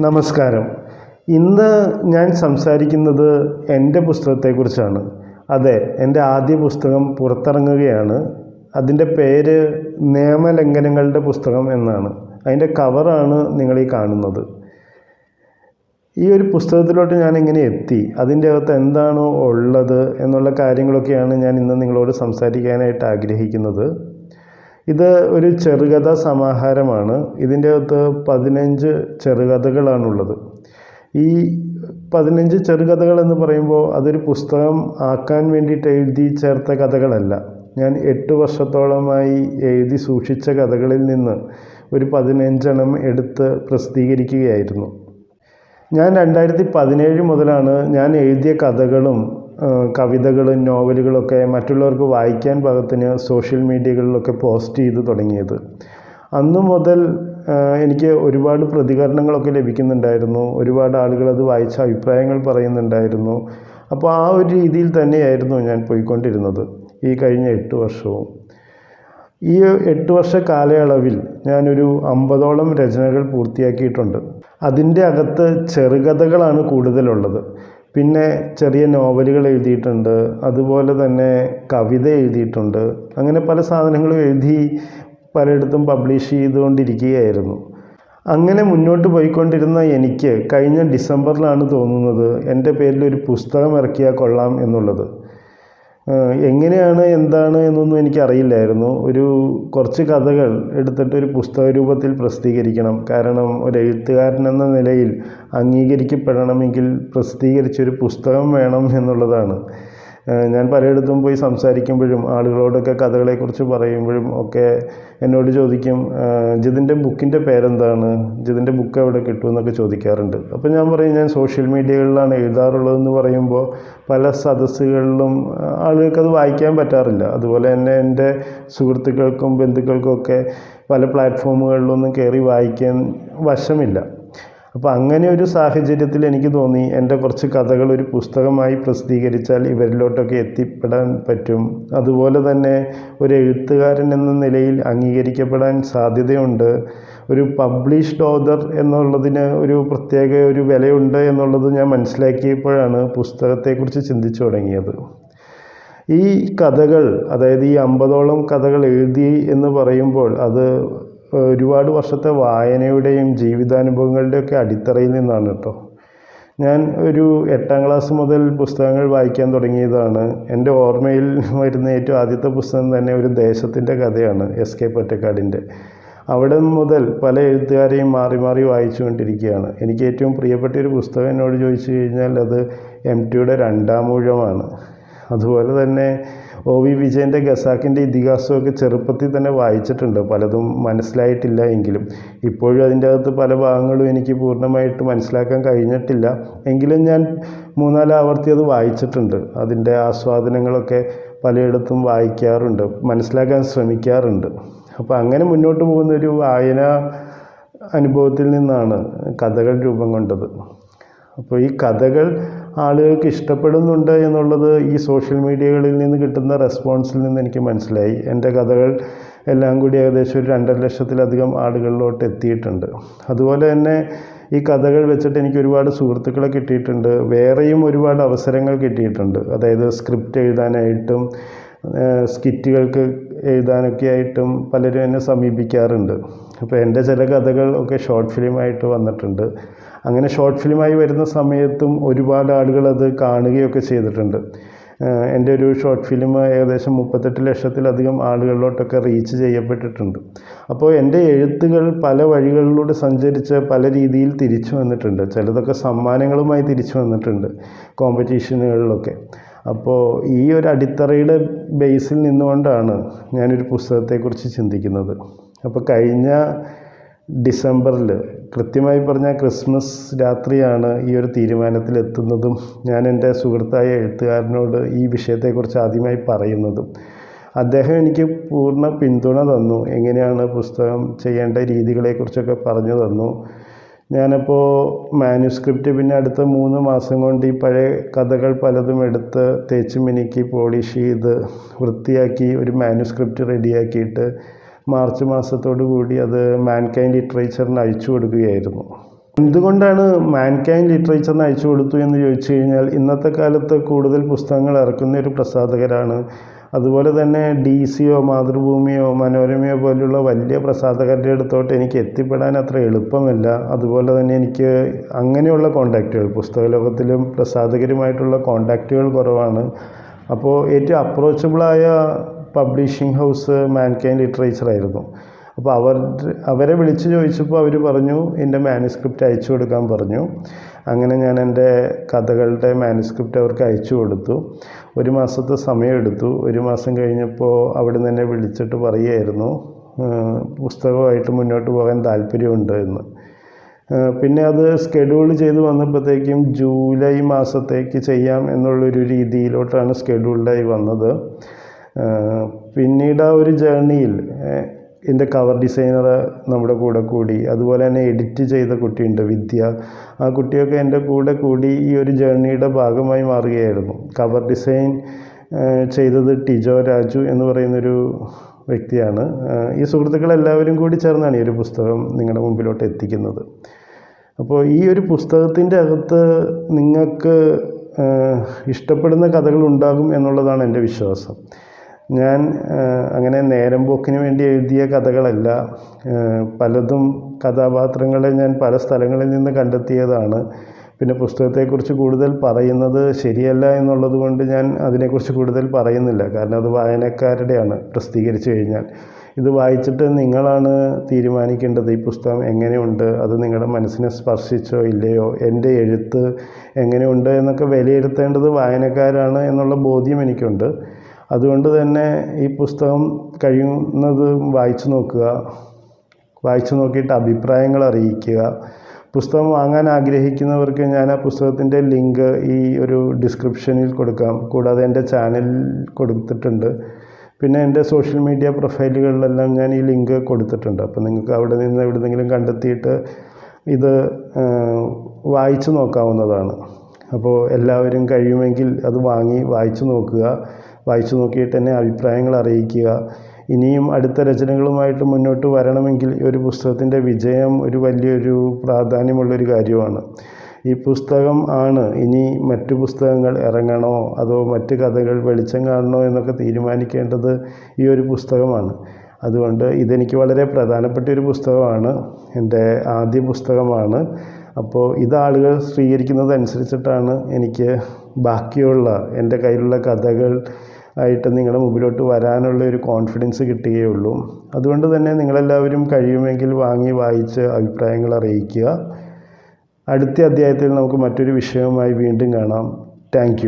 നമസ്കാരം. ഇന്ന് ഞാൻ സംസാരിക്കുന്നത് എന്റെ പുസ്തകത്തെക്കുറിച്ചാണ്. അതെ എന്റെ ആദ്യ പുസ്തകം പുറത്തിറങ്ങുകയാണ്. അതിന്റെ പേര് നിയമലംഘനങ്ങളുടെ പുസ്തകം എന്നാണ്. അതിന്റെ കവറാണ് നിങ്ങൾ ഈ കാണുന്നത്. ഈ ഒരു പുസ്തകത്തിലോട്ട് ഞാൻ എങ്ങനെ എത്തി. അതിന്റെ അകത്ത് എന്താണോ ഉള്ളത് എന്നുള്ള കാര്യങ്ങളൊക്കെയാണ് ഞാൻ ഇന്ന് നിങ്ങളോട് സംസാരിക്കാനായിട്ട് ആഗ്രഹിക്കുന്നത്. ഇത് ഒരു ചെറുകഥ സമാഹാരമാണ്. ഇതിന്റെ അകത്ത് പതിനഞ്ച് ചെറുകഥകളാണുള്ളത്. ഈ പതിനഞ്ച് ചെറുകഥകൾ എന്ന് പറയുമ്പോൾ അതൊരു പുസ്തകം ആക്കാൻ വേണ്ടിയിട്ട് എഴുതി ചേർത്ത കഥകളല്ല. ഞാൻ എട്ട് വർഷത്തോളമായി എഴുതി സൂക്ഷിച്ച കഥകളിൽ നിന്ന് ഒരു പതിനഞ്ചെണ്ണം എടുത്ത് പ്രസിദ്ധീകരിക്കുകയായിരുന്നു. ഞാൻ രണ്ടായിരത്തി പതിനേഴ് മുതലാണ് ഞാൻ എഴുതിയ കഥകളും കവിതകളും നോവലുകളൊക്കെ മറ്റുള്ളവർക്ക് വായിക്കാൻ പാകത്തിന് സോഷ്യൽ മീഡിയകളിലൊക്കെ പോസ്റ്റ് ചെയ്ത് തുടങ്ങിയത്. അന്നു മുതൽ എനിക്ക് ഒരുപാട് പ്രതികരണങ്ങളൊക്കെ ലഭിക്കുന്നുണ്ടായിരുന്നു. ഒരുപാട് ആളുകൾ അത് വായിച്ച അഭിപ്രായങ്ങൾ പറയുന്നുണ്ടായിരുന്നു. അപ്പോൾ ആ ഒരു രീതിയിൽ തന്നെയായിരുന്നു ഞാൻ പോയിക്കൊണ്ടിരുന്നത് ഈ കഴിഞ്ഞ എട്ട് വർഷവും. ഈ എട്ട് വർഷ കാലയളവിൽ ഞാനൊരു അമ്പതോളം രചനകൾ പൂർത്തിയാക്കിയിട്ടുണ്ട്. അതിന്റെ അകത്ത് ചെറുകഥകളാണ് കൂടുതലുള്ളത്. പിന്നെ ചെറിയ നോവലുകൾ എഴുതിയിട്ടുണ്ട്. അതുപോലെ തന്നെ കവിത എഴുതിയിട്ടുണ്ട്. അങ്ങനെ പല സാധനങ്ങളും എഴുതി പലയിടത്തും പബ്ലിഷ് ചെയ്തുകൊണ്ടിരിക്കുകയായിരുന്നു. അങ്ങനെ മുന്നോട്ട് പോയിക്കൊണ്ടിരുന്ന എനിക്ക് കഴിഞ്ഞ ഡിസംബറിലാണ് തോന്നുന്നത് എന്റെ പേരിൽ ഒരു പുസ്തകം ഇറക്കിയാൽ കൊള്ളാം എന്നുള്ളത്. എങ്ങനെയാണ് എന്താണ് എന്നൊന്നും എനിക്കറിയില്ലായിരുന്നു. ഒരു കുറച്ച് കഥകൾ എടുത്തിട്ട് ഒരു പുസ്തക രൂപത്തിൽ പ്രസിദ്ധീകരിക്കണം. കാരണം ഒരു എഴുത്തുകാരൻ എന്ന നിലയിൽ അംഗീകരിക്കപ്പെടണമെങ്കിൽ പ്രസിദ്ധീകരിച്ചൊരു പുസ്തകം വേണം എന്നുള്ളതാണ്. ഞാൻ പലയിടത്തും പോയി സംസാരിക്കുമ്പോഴും ആളുകളോടൊക്കെ കഥകളെക്കുറിച്ച് പറയുമ്പോഴും ഒക്കെ എന്നോട് ചോദിക്കും ജിതിന്റെ ബുക്കിന്റെ പേരെന്താണ്? ജിതിന്റെ ബുക്ക് എവിടെ കിട്ടുമെന്നൊക്കെ ചോദിക്കാറുണ്ട്. അപ്പോൾ ഞാൻ പറയും ഞാൻ സോഷ്യൽ മീഡിയകളിലാണ് എഴുതാറുള്ളതെന്ന് പറയുമ്പോൾ പല സദസ്സുകളിലും അത് വായിക്കാൻ പറ്റാറില്ല. അതുപോലെ തന്നെ എന്റെ സുഹൃത്തുക്കൾക്കും ബന്ധുക്കൾക്കും ഒക്കെ പല പ്ലാറ്റ്ഫോമുകളിലൊന്നും കയറി വായിക്കാൻ വശമില്ല. അപ്പോൾ അങ്ങനെ ഒരു സാഹചര്യത്തിൽ എനിക്ക് തോന്നി എന്റെ കുറച്ച് കഥകൾ ഒരു പുസ്തകമായി പ്രസിദ്ധീകരിച്ചാൽ ഇവരിലോട്ടൊക്കെ എത്തിപ്പെടാൻ പറ്റും. അതുപോലെ തന്നെ ഒരു എഴുത്തുകാരൻ എന്ന നിലയിൽ അംഗീകരിക്കപ്പെടാൻ സാധ്യതയുണ്ട്. ഒരു പബ്ലിഷ്ഡ് ഓതർ എന്നുള്ളതിന് ഒരു പ്രത്യേക ഒരു വിലയുണ്ട് എന്നുള്ളത് ഞാൻ മനസ്സിലാക്കിയപ്പോഴാണ് പുസ്തകത്തെക്കുറിച്ച് ചിന്തിച്ചു തുടങ്ങിയത്. ഈ കഥകൾ അതായത് ഈ അമ്പതോളം കഥകൾ എഴുതി എന്ന് പറയുമ്പോൾ അത് ഒരുപാട് വർഷത്തെ വായനയുടെയും ജീവിതാനുഭവങ്ങളുടെയൊക്കെ അടിത്തറയിൽ നിന്നാണ് കേട്ടോ. ഞാൻ ഒരു എട്ടാം ക്ലാസ് മുതൽ പുസ്തകങ്ങൾ വായിക്കാൻ തുടങ്ങിയതാണ്. എന്റെ ഓർമ്മയിൽ വരുന്ന ഏറ്റവും ആദ്യത്തെ പുസ്തകം തന്നെ ഒരു ദേശത്തിന്റെ കഥയാണ് എസ് കെ പൊറ്റക്കാടിന്റെ. അവിടെ മുതൽ പല എഴുത്തുകാരെയും മാറി മാറി വായിച്ചുകൊണ്ടിരിക്കുകയാണ്. എനിക്ക് ഏറ്റവും പ്രിയപ്പെട്ട ഒരു പുസ്തകം എന്നോട് ചോദിച്ചു കഴിഞ്ഞാൽ അത് എം ടിയുടെ രണ്ടാമൂഴമാണ് അതുപോലെ തന്നെ ഒ വി വിജയന്റെ ഖസാക്കിന്റെ ഇതിഹാസമൊക്കെ ചെറുപ്പത്തിൽ തന്നെ വായിച്ചിട്ടുണ്ട്. പലതും മനസ്സിലായിട്ടില്ല എങ്കിലും. ഇപ്പോഴും അതിന്റെ അകത്ത് പല ഭാഗങ്ങളും എനിക്ക് പൂർണമായിട്ട് മനസ്സിലാക്കാൻ കഴിഞ്ഞിട്ടില്ല. എങ്കിലും ഞാൻ മൂന്നാൽ ആവർത്തി അത് വായിച്ചിട്ടുണ്ട്. അതിന്റെ ആസ്വാദനങ്ങളൊക്കെ പലയിടത്തും വായിക്കാറുണ്ട്. മനസ്സിലാക്കാൻ ശ്രമിക്കാറുണ്ട്. അപ്പോൾ അങ്ങനെ മുന്നോട്ട് പോകുന്ന ഒരു വായന അനുഭവത്തിൽ നിന്നാണ് കഥകൾ രൂപം കൊണ്ടത്. അപ്പോൾ ഈ കഥകൾ ആളുകൾക്ക് ഇഷ്ടപ്പെടുന്നുണ്ട് എന്നുള്ളത് ഈ സോഷ്യൽ മീഡിയകളിൽ നിന്ന് കിട്ടുന്ന റെസ്പോൺസിൽ നിന്ന് എനിക്ക് മനസ്സിലായി. എന്റെ കഥകൾ എല്ലാം കൂടി ഏകദേശം ഒരു രണ്ടര ലക്ഷത്തിലധികം ആളുകളിലോട്ട് എത്തിയിട്ടുണ്ട്. അതുപോലെ തന്നെ ഈ കഥകൾ വെച്ചിട്ട് എനിക്ക് ഒരുപാട് സുഹൃത്തുക്കളെ കിട്ടിയിട്ടുണ്ട്. വേറെയും ഒരുപാട് അവസരങ്ങൾ കിട്ടിയിട്ടുണ്ട്. അതായത് സ്ക്രിപ്റ്റ് എഴുതാനായിട്ടും സ്കിറ്റുകൾക്ക് എഴുതാനൊക്കെ ആയിട്ടും പലരും എന്നെ സമീപിക്കാറുണ്ട്. അപ്പോൾ എന്റെ ചില കഥകൾ ഒക്കെ ഷോർട്ട് ഫിലിമായിട്ട് വന്നിട്ടുണ്ട്. അങ്ങനെ ഷോർട്ട് ഫിലിമായി വരുന്ന സമയത്തും ഒരുപാട് ആളുകൾ അത് കാണുകയൊക്കെ ചെയ്തിട്ടുണ്ട്. എന്റെ ഒരു ഷോർട്ട് ഫിലിം ഏകദേശം മുപ്പത്തെട്ട് ലക്ഷത്തിലധികം ആളുകളിലോട്ടൊക്കെ റീച്ച് ചെയ്യപ്പെട്ടിട്ടുണ്ട്. അപ്പോൾ എന്റെ എഴുത്തുകൾ പല വഴികളിലൂടെ സഞ്ചരിച്ച് പല രീതിയിൽ തിരിച്ചു വന്നിട്ടുണ്ട്. ചിലതൊക്കെ സമ്മാനങ്ങളുമായി തിരിച്ചു വന്നിട്ടുണ്ട് കോമ്പറ്റീഷനുകളിലൊക്കെ അപ്പോൾ ഈ ഒരു അടിത്തറയുടെ ബേസിൽ നിന്നുകൊണ്ടാണ് ഞാനൊരു പുസ്തകത്തെക്കുറിച്ച് ചിന്തിക്കുന്നത്. അപ്പോൾ കഴിഞ്ഞ ഡിസംബറിൽ കൃത്യമായി പറഞ്ഞാൽ ക്രിസ്മസ് രാത്രിയാണ് ഈ ഒരു തീരുമാനത്തിലെത്തുന്നതും ഞാൻ എന്റെ സുഹൃത്തായ എഴുത്തുകാരനോട് ഈ വിഷയത്തെക്കുറിച്ച് ആദ്യമായി പറയുന്നതും. അദ്ദേഹം എനിക്ക് പൂർണ പിന്തുണ തന്നു എങ്ങനെയാണ് പുസ്തകം ചെയ്യേണ്ട രീതികളെക്കുറിച്ചൊക്കെ പറഞ്ഞു തന്നു. ഞാനപ്പോൾ മാനുസ്ക്രിപ്റ്റ് പിന്നെ അടുത്ത മൂന്ന് മാസം കൊണ്ട് ഈ പഴയ കഥകൾ പലതും എടുത്ത് തേച്ച് മിനുക്കി പോളിഷ് ചെയ്ത് വൃത്തിയാക്കി ഒരു മാനുസ്ക്രിപ്റ്റ് റെഡിയാക്കിയിട്ട് മാർച്ച് മാസത്തോടു കൂടി അത് മാൻകൈൻഡ് ലിറ്ററേച്ചറിന് അയച്ചു കൊടുക്കുകയായിരുന്നു. എന്തുകൊണ്ടാണ് മാൻകൈൻ ലിറ്ററേച്ചറിന് അയച്ചു കൊടുത്തു എന്ന് ചോദിച്ചു കഴിഞ്ഞാൽ ഇന്നത്തെ കാലത്ത് കൂടുതൽ പുസ്തകങ്ങൾ ഇറക്കുന്ന ഒരു പ്രസാധകരാണ്. അതുപോലെ തന്നെ ഡി സിയോ മാതൃഭൂമിയോ മനോരമയോ പോലുള്ള വലിയ പ്രസാധകരുടെ അടുത്തോട്ട് എനിക്ക് എത്തിപ്പെടാൻ അത്ര എളുപ്പമല്ല. അതുപോലെ തന്നെ എനിക്ക് അങ്ങനെയുള്ള കോണ്ടാക്റ്റുകൾ പുസ്തക ലോകത്തിലും പ്രസാധകരുമായിട്ടുള്ള കോണ്ടാക്റ്റുകൾ കുറവാണ്. അപ്പോൾ ഏറ്റവും അപ്രോച്ചബിളായ പബ്ലിഷിംഗ് ഹൗസ് മാൻകൈൻ ലിറ്ററേച്ചർ ആയിരുന്നു. അപ്പോൾ അവർ അവരെ വിളിച്ച് ചോദിച്ചപ്പോൾ അവർ പറഞ്ഞു എന്റെ മാനുസ്ക്രിപ്റ്റ് അയച്ചു കൊടുക്കാൻ പറഞ്ഞു. അങ്ങനെ ഞാൻ എന്റെ കഥകളുടെ മാനുസ്ക്രിപ്റ്റ് അവർക്ക് അയച്ചു കൊടുത്തു. ഒരു മാസത്തെ സമയമെടുത്തു ഒരു മാസം കഴിഞ്ഞപ്പോൾ അവിടെ നിന്ന് എന്നെ വിളിച്ചിട്ട് പറയുമായിരുന്നു പുസ്തകമായിട്ട് മുന്നോട്ട് പോകാൻ താല്പര്യമുണ്ട് എന്ന്. പിന്നെ അത് സ്കെഡ്യൂൾ ചെയ്ത് വന്നപ്പോഴത്തേക്കും ജൂലൈ മാസത്തേക്ക് ചെയ്യാം എന്നുള്ളൊരു രീതിയിലോട്ടാണ് സ്കെഡ്യൂൾഡായി വന്നത്. പിന്നീട് ആ ഒരു ജേർണിയിൽ എന്റെ കവർ ഡിസൈനർ നമ്മുടെ കൂടെ കൂടി അതുപോലെ തന്നെ എഡിറ്റ് ചെയ്ത കുട്ടിയുണ്ട് വിദ്യ. ആ കുട്ടിയൊക്കെ എന്റെ കൂടെ കൂടി ഈ ഒരു ജേർണിയുടെ ഭാഗമായി മാറുകയായിരുന്നു. കവർ ഡിസൈൻ ചെയ്തത് ടിജോ രാജു എന്ന് പറയുന്നൊരു വ്യക്തിയാണ്. ഈ ഈ സുഹൃത്തുക്കളെല്ലാവരും കൂടി ചേർന്നാണ് ഈ ഒരു പുസ്തകം നിങ്ങളുടെ മുമ്പിലോട്ട് എത്തിക്കുന്നത്. അപ്പോൾ ഈ ഒരു പുസ്തകത്തിന്റെ അകത്ത് നിങ്ങൾക്ക് ഇഷ്ടപ്പെടുന്ന കഥകൾ ഉണ്ടാകും എന്നുള്ളതാണ് എന്റെ വിശ്വാസം. ഞാൻ അങ്ങനെ നേരം പോക്കിന് വേണ്ടി എഴുതിയ കഥകളല്ല. പലതും കഥാപാത്രങ്ങളെ ഞാൻ പല സ്ഥലങ്ങളിൽ നിന്ന് കണ്ടെത്തിയതാണ്. പിന്നെ പുസ്തകത്തെക്കുറിച്ച് കൂടുതൽ പറയുന്നത് ശരിയല്ല എന്നുള്ളത് കൊണ്ട് ഞാൻ അതിനെക്കുറിച്ച് കൂടുതൽ പറയുന്നില്ല. കാരണം അത് വായനക്കാരുടെയാണ് പ്രസിദ്ധീകരിച്ചു കഴിഞ്ഞാൽ. ഇത് വായിച്ചിട്ട് നിങ്ങളാണ് തീരുമാനിക്കേണ്ടത് ഈ പുസ്തകം എങ്ങനെയുണ്ട്? അത് നിങ്ങളുടെ മനസ്സിനെ സ്പർശിച്ചോ ഇല്ലയോ? എന്റെ എഴുത്ത് എങ്ങനെയുണ്ട്? എന്നൊക്കെ വിലയിരുത്തേണ്ടത് വായനക്കാരാണ് എന്നുള്ള ബോധ്യം എനിക്കുണ്ട്. അതുകൊണ്ട് തന്നെ ഈ പുസ്തകം കഴിയുന്നത് വായിച്ചു നോക്കുക. വായിച്ചു നോക്കിയിട്ട് അഭിപ്രായങ്ങൾ അറിയിക്കുക. പുസ്തകം വാങ്ങാൻ ആഗ്രഹിക്കുന്നവർക്ക് ഞാൻ ആ പുസ്തകത്തിന്റെ ലിങ്ക് ഈ ഒരു ഡിസ്ക്രിപ്ഷനിൽ കൊടുക്കാം. കൂടാതെ എന്റെ ചാനലിൽ കൊടുത്തിട്ടുണ്ട്. പിന്നെ എന്റെ സോഷ്യൽ മീഡിയ പ്രൊഫൈലുകളിലെല്ലാം ഞാൻ ഈ ലിങ്ക് കൊടുത്തിട്ടുണ്ട്. അപ്പോൾ നിങ്ങൾക്ക് അവിടെ നിന്ന് എവിടെന്നെങ്കിലും കണ്ടെത്തിയിട്ട് ഇത് വായിച്ചു നോക്കാവുന്നതാണ്. അപ്പോൾ എല്ലാവരും കഴിയുമെങ്കിൽ അത് വാങ്ങി വായിച്ചു നോക്കുക. വായിച്ചു നോക്കിയിട്ട് തന്നെ അഭിപ്രായങ്ങൾ അറിയിക്കുക. ഇനിയും അടുത്ത രചനകളുമായിട്ട് മുന്നോട്ട് വരണമെങ്കിൽ ഒരു പുസ്തകത്തിന്റെ വിജയം ഒരു വലിയൊരു പ്രാധാന്യമുള്ളൊരു കാര്യമാണ്. ഈ പുസ്തകം ആണ് ഇനി മറ്റു പുസ്തകങ്ങൾ ഇറങ്ങണോ അതോ മറ്റ് കഥകൾ വെളിച്ചം കാണണോ എന്നൊക്കെ തീരുമാനിക്കേണ്ടത് ഈ ഒരു പുസ്തകമാണ്. അതുകൊണ്ട് ഇതെനിക്ക് വളരെ പ്രധാനപ്പെട്ട ഒരു പുസ്തകമാണ്. എന്റെ ആദ്യ പുസ്തകമാണ്. അപ്പോൾ ഇത് ആളുകൾ സ്വീകരിക്കുന്നത് അനുസരിച്ചിട്ടാണ് എനിക്ക് ബാക്കിയുള്ള എന്റെ കയ്യിലുള്ള കഥകൾ ആയിട്ട് നിങ്ങളുടെ മുമ്പിലോട്ട് വരാനുള്ള ഒരു കോൺഫിഡൻസ് കിട്ടുകയുള്ളൂ അതുകൊണ്ട് തന്നെ നിങ്ങളെല്ലാവരും കഴിയുമെങ്കിൽ വാങ്ങി വായിച്ച് അഭിപ്രായങ്ങൾ അറിയിക്കുക. അടുത്ത അധ്യായത്തിൽ നമുക്ക് മറ്റൊരു വിഷയവുമായി വീണ്ടും കാണാം. താങ്ക്